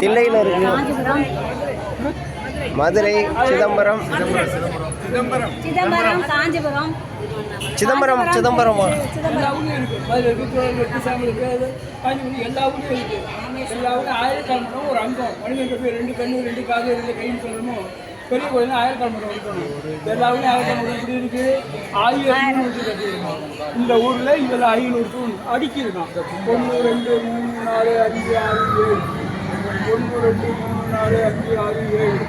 தில்லையில் இருக்கு. மதுரை சிதம்பரம். சிதம்பரம் சிதம்பரம் காஞ்சிபுரம். சிதம்பரம் சிதம்பரமா? எல்லா மரம் ஒரு அங்கம். மனிதனுக்கு போய் ரெண்டு கண்ணு ரெண்டு காது ரெண்டு கைன்னு சொல்லணும்? பெரிய கோயில் ஆயிரக்கால் மரம் இருக்கணும் எல்லா ஊர்லயும் ஆயிரக்கால் இப்படி இருக்கு. ஆயிரம் இந்த ஊர்ல இதுல ஐநூறு தூண் அடுக்கி இருக்கான் ஒன்று ரெண்டு மூணு நாலு அஞ்சு ஆறு ஏழு. ஒன்று ரெண்டு மூணு நாலு அஞ்சு ஆறு ஏழு.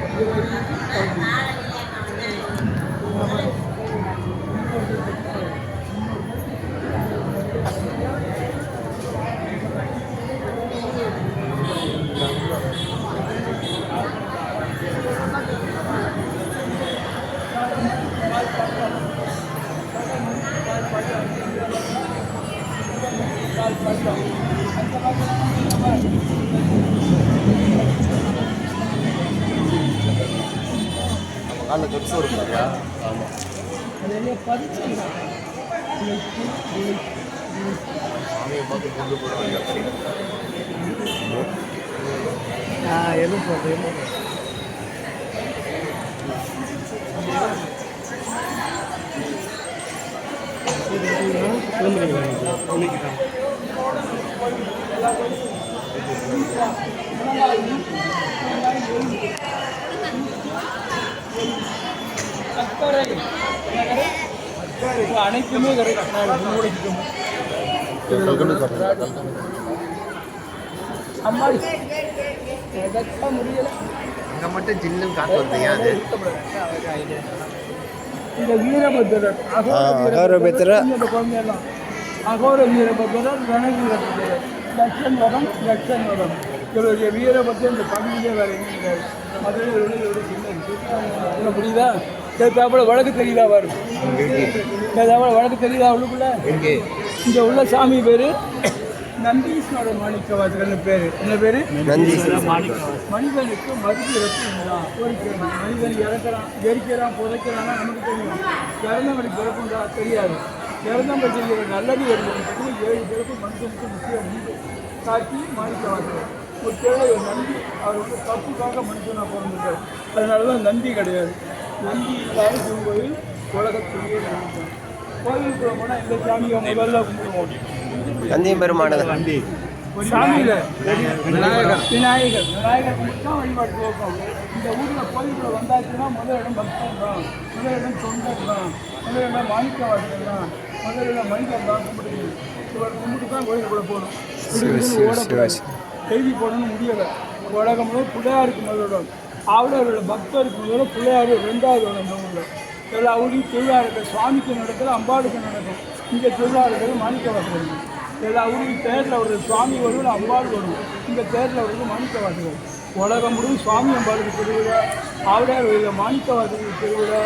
இது வரைக்கும் காலைல இல்லையா வருங்க ஆமாம் நிறைய பதிச்சிருக்காங்க எதுவும் சொல்றேன் அக்கறை இப்போ அனைத்துமே கரெக்ட் நான் மூடிக்கிட்டோம் அம்மாடி எதற்கா முடியல அங்கே மட்டும் ஜில்லுன்னு காற்று வருது ஏன் அது இந்த வீரபத்திரர் அகோர பத்திரர். இந்த குழந்தையெல்லாம். அகோர வீரபத்திரர் ரணவீரபத்திரர் லட்சன் வரம் லட்சன் வரம் இவருடைய வீரபத்திரம் இந்த பகுதியிலே வேற கிடையாது மதுரையில் உள்ள சின்ன புரியுதா? கேட்டாப்புல வழக்கு தெரியுதா வரும் கேட்டாப்புல வழக்கு தெரியுதா உள்ளுக்குள்ள? எங்கே? இங்க உள்ள சாமி பேரு. நந்தீஸ்வர மாணிக்கவாசகர்னு பேரு. என்ன பேரு? மனிதனுக்கு மருந்து ரத்தம் ஒரு கேள்வி. மனிதன் இறக்குறான் எரிக்கிறான் புதைக்கிறான்னா நமக்கு தெரியும்? இறந்தவனுக்கு பிறப்புண்டா? தெரியாது. இறந்தவங்க செய்கிற நல்லது வருவதற்கு ஏழு பிறப்பு மனுஷனுக்கு முக்கியம் உண்டு. காட்சி மாணிக்கவாசகர். ஒரு தேவை ஒரு நந்தி அவர் வந்து தப்புக்காக மனுஷனாக பிறந்திருக்காரு. அதனால தான் நந்தி கிடையாது. நந்தி இல்லாத சிவகோயில் உலகத்துலேயே கோயிலுக்கு போனால் இந்த சாமியை முதல்ல கும்பிடுவோம். நந்தியம் பெருமானது. விநாயகர். விநாயகர். விநாயகர் கும்பிட்டு தான் வழிபாடு போகும் இந்த ஊரில் கோயிலுக்குள்ள வந்தாச்சுன்னா முதல் இடம் பக்தன் தான். முதல் இடம் தொண்டர் தான். முதல் இடம் மாணிக்கவாசகர் தான். முதல் இடம் மனிதன் தான். கும்பிடுது இவர் கும்பிட்டு தான் கோயிலுக்குள்ள போகணும். எழுதி போடணும்னு முடியலை. உலகம் முதல் பிள்ளையாருக்கு முதலிடம் ஆவிடர்களோட பக்தருக்கு முதல்ல பிள்ளையார் ரெண்டாவது ஊரில் எல்லா ஊரையும் திருவிழா இருக்குது சுவாமிக்கு நடக்குது அம்பாளுக்கு நடக்கும் இங்கே திருவிழா இருக்கிறது மாணிக்கவாசகர் எல்லா ஊரையும் தேரில் வருது சுவாமி வருவது அம்பாள் வரும். இங்கே தேரில் வருது மாணிக்கவாசகர் உலகம் முழுவதும் சுவாமி அம்பாளுக்கு திருவிழா ஆவிடார் வருகிற மாணிக்கவாசகருக்கு திருவிழா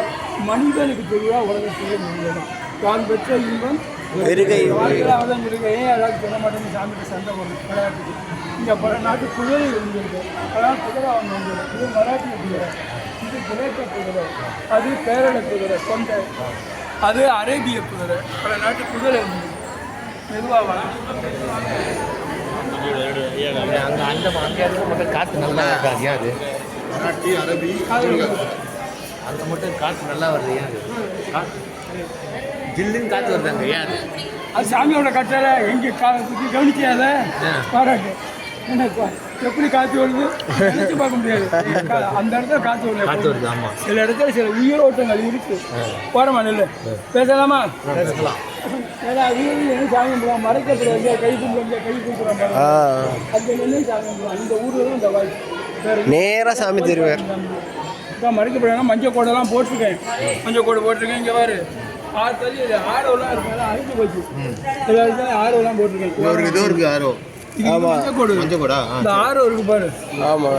மனிதனுக்கு திருவிழா உலகத்திலே முடியலாம் தான் பெற்ற இன்பம் பெருகை வாழ்க்கையில் தான் இருக்கு ஏன் யாராவது சொல்ல மாட்டேங்க சாமிக்கு சண்டை போடுறது? விளையாட்டுக்கு இங்கே பல நாட்டு குதிரை இருந்திருக்கு. அதனால் குதிரை அவங்க வந்துருக்கு. இது மராட்டிய இது கிரேக்க குதிரை அது கேரள குதிரை கொண்டை அது அரேபிய குதிரை பல நாட்டு குதிரை இருந்திருக்கு மெதுவாக அங்கே அந்த அங்கே இருக்க மட்டும் காற்று நல்லா இருக்காது ஏன் அது மராட்டி அரபி அங்கே மட்டும் காற்று நல்லா வருது ஏன் அது ஜில்லுன்னு காற்று வருது அங்கே ஏன் அது அது சாமியோட கட்டளை எங்கே கவனிக்காத? பாராட்டு எனக்கு எப்படி காற்று வருது? நினைச்சு பார்க்க முடியாது. அந்த இடத்துல காற்று வருது காற்று வருது ஆமாம் சில இடத்துல சில உயிரோட்டங்கள் இருக்கு. போறமா நெல்லு பேசலாமா? பேசலாம். ஏன்னா வீடு சாமி கும்பிடுவான் மறைக்கப்படுவாங்க கை கும்பிடுவாங்க கை கும்பிடுறாங்க அந்த நெல்லையும் சாமி கும்பிடுவாங்க இந்த ஊரில் இந்த வாய்ப்பு. நேராக சாமி திருவார் இப்போ மறைக்கப்படுவாங்க மஞ்சள் கோடெல்லாம் போட்டிருக்கேன். மஞ்சள் கோடு போட்டிருக்கேன் இங்கே பாரு. ஆறு தள்ளி ஆரோலாம் இருக்காங்க அழிஞ்சு போச்சு. ஆரோலாம் போட்டிருக்கேன். ஒரு இது இருக்கு யாரோ மஞ்சள் கோடு. கூட? இந்த ஆரோ இருக்கு பாரு. ஆரோ.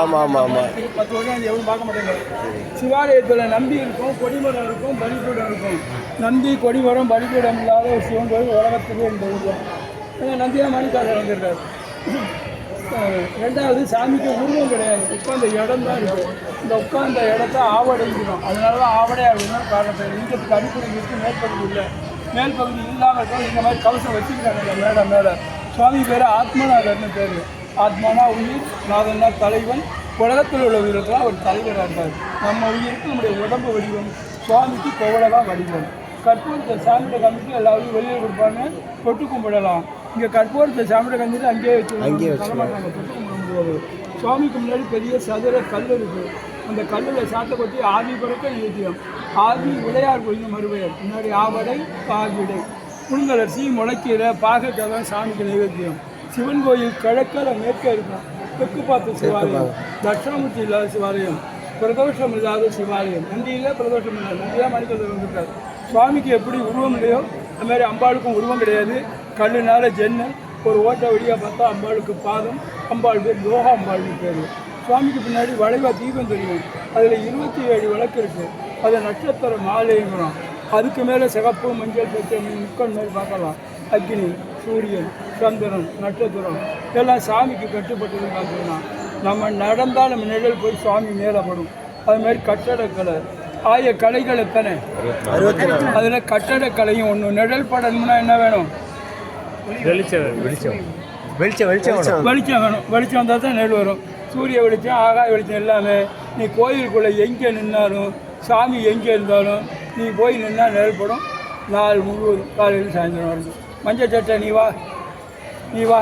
ஆமாம் ஆமாம் ஆமாம் பத்து வருஷம் அது பார்க்க மாட்டேங்க சிவாலயத்தில் நந்தி இருக்கும் கொடிமரம் இருக்கும் பலிபீடம் இருக்கும். நந்தி கொடிமரம் பலிபீடம் இல்லாத ஒரு சிவன் கோயில் உலகத்துக்கு இந்த ஊரில். ஏன்னா நந்தியாக மணிக்காரர் வந்துருக்காரு ரெண்டாவது சாமிக்கு உருவம் கிடையாது. உட்கார்ந்த இடம் தான் இருக்கும் இந்த உட்கார்ந்த இடத்த ஆவடைஞ்சிடும். அதனால தான் ஆவடை அப்படின்னா காரணத்தை. லிங்கத்துக்கு அடிப்படை இருக்கு மேற்பகுதி இல்லை மேல் பகுதி இல்லாமல் இந்த மாதிரி கவசம் வச்சுருக்காங்க இந்த மேடை மேலே சுவாமி பேர் ஆத்மநாதர்னு பேர். ஆத்மானா உயிர் நாதன்னா தலைவன். உலகத்தில் உள்ள உயிர்களுக்கெல்லாம் அவர் தலைவராக இருக்கார் நம்ம உயிருக்கு நம்முடைய உடம்பு வடிவம் சுவாமிக்கு கோவலகா வடிவம். கற்பூரத்தை சாமியிட காமிச்சு எல்லாரும் வெளியில் கொடுப்பாங்க தொட்டு கும்பிடலாம். இங்கே கற்பூரத்தை சாமியிட காமிச்சு அங்கேயே வச்சு அங்கேயே வச்சு தொட்டு கும்பிட முடியாது சுவாமிக்கு முன்னாடி பெரிய சதுர கல் இருக்குது அந்த கல்லில் சாத்த கொட்டி ஆதி பிறக்க நிறுத்தியம் ஆதி விளையார் கோயில் மறுபெயர். முன்னாடி ஆவடை பாகிடை. புழுங்கலரிசி முளைக்கீரை பாகக்கதான் சாமிக்கு நைவேத்தியம். சிவன் கோயில் கிழக்கில் மேற்க இருக்கும். தெற்கு பார்த்த சிவாலயம். தட்சிணாமூர்த்தி இல்லாத சிவாலயம். பிரதோஷம் இல்லாத சிவாலயம். நந்தியில் பிரதோஷம் இல்லாத நந்தியாக மணிக்கல் வந்துருக்காரு. சுவாமிக்கு எப்படி உருவம் இல்லையோ அது மாதிரி அம்பாளுக்கும் உருவம் கிடையாது. கல்லுனால ஜன்னல் ஒரு ஓட்டை வழியாக பார்த்தா அம்பாளுக்கு பாதம் அம்பாள் பேர் யோகா அம்பாள்னு பேர். சுவாமிக்கு பின்னாடி வளைவா தீபம் தெரியும். அதில் இருபத்தி ஏழு விளக்கு இருக்குது அதை நட்சத்திர மாலைங்கிறோம். அதுக்கு மேலே சிகப்பு மஞ்சள் பச்சை முக்கன் மாதிரி பார்க்கலாம். அக்னி சூரியன் சந்திரன் நட்சத்திரம். இதெல்லாம் சாமிக்கு கட்டுப்பட்டது பார்த்தீங்கன்னா நம்ம நடந்தால் நம்ம நிழல் போய் சுவாமி மேலே படும். அது மாதிரி கட்டடக்கலை. ஆய கலைகள் எத்தனை? அதில் கட்டடக்கலையும் ஒன்று நிழல் படணும்னா என்ன வேணும்? வெளிச்சம் வெளிச்சம். வெளிச்சம் வெளிச்சம் வேணும். வெளிச்சம் வேணும். வெளிச்சம் வந்தால் தான் நெல் வரும். சூரிய வெளிச்சம் ஆகாய வெளிச்சம் எல்லாமே. நீ கோயிலுக்குள்ளே எங்கே நின்னாலும் சாமி எங்கே இருந்தாலும் நீ போய் நின்னா நெல் படும் நாள் முழுவதும் காலையில் சாயந்தரம் வரைக்கும் மஞ்சள் சட்டை நீ வா. நீ வா.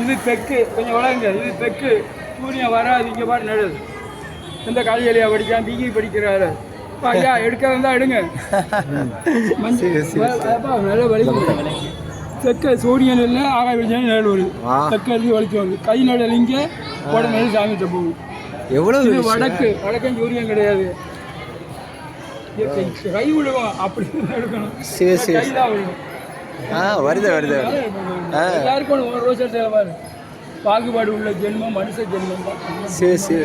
இது தெற்கு கொஞ்சம் வளருங்க இது தெற்கு சூரியன் வராது. இங்கே பாரு நிழல். எந்த காலையிலையா படிக்காம பிகி படிக்கிறாரு. ஐயா எடுக்க வந்தா எடுங்க. மஞ்சள் நல்ல வலிக்கும் தெற்க சூரியன் இல்லை ஆகாய வெளிச்சம் நிழல் வருது. தெற்க இருந்து வெளிச்சம் வருது. கை நிழல் இங்கே உடனே சாமிகிட்ட போகும் வெளிச்சம்? வடக்கு. வடக்கும் சூரியன் கிடையாது. கை- கை விழுகும் அப்படி எடுக்கணும். சரி, சரி. ஆ வருது வருது ஆ. எல்லாருக்கும் ஒரு ரோஸ் எடுத்து பாகுபாடு உள்ள ஜென்மம் மனுஷ ஜென்மம் சரி சரி.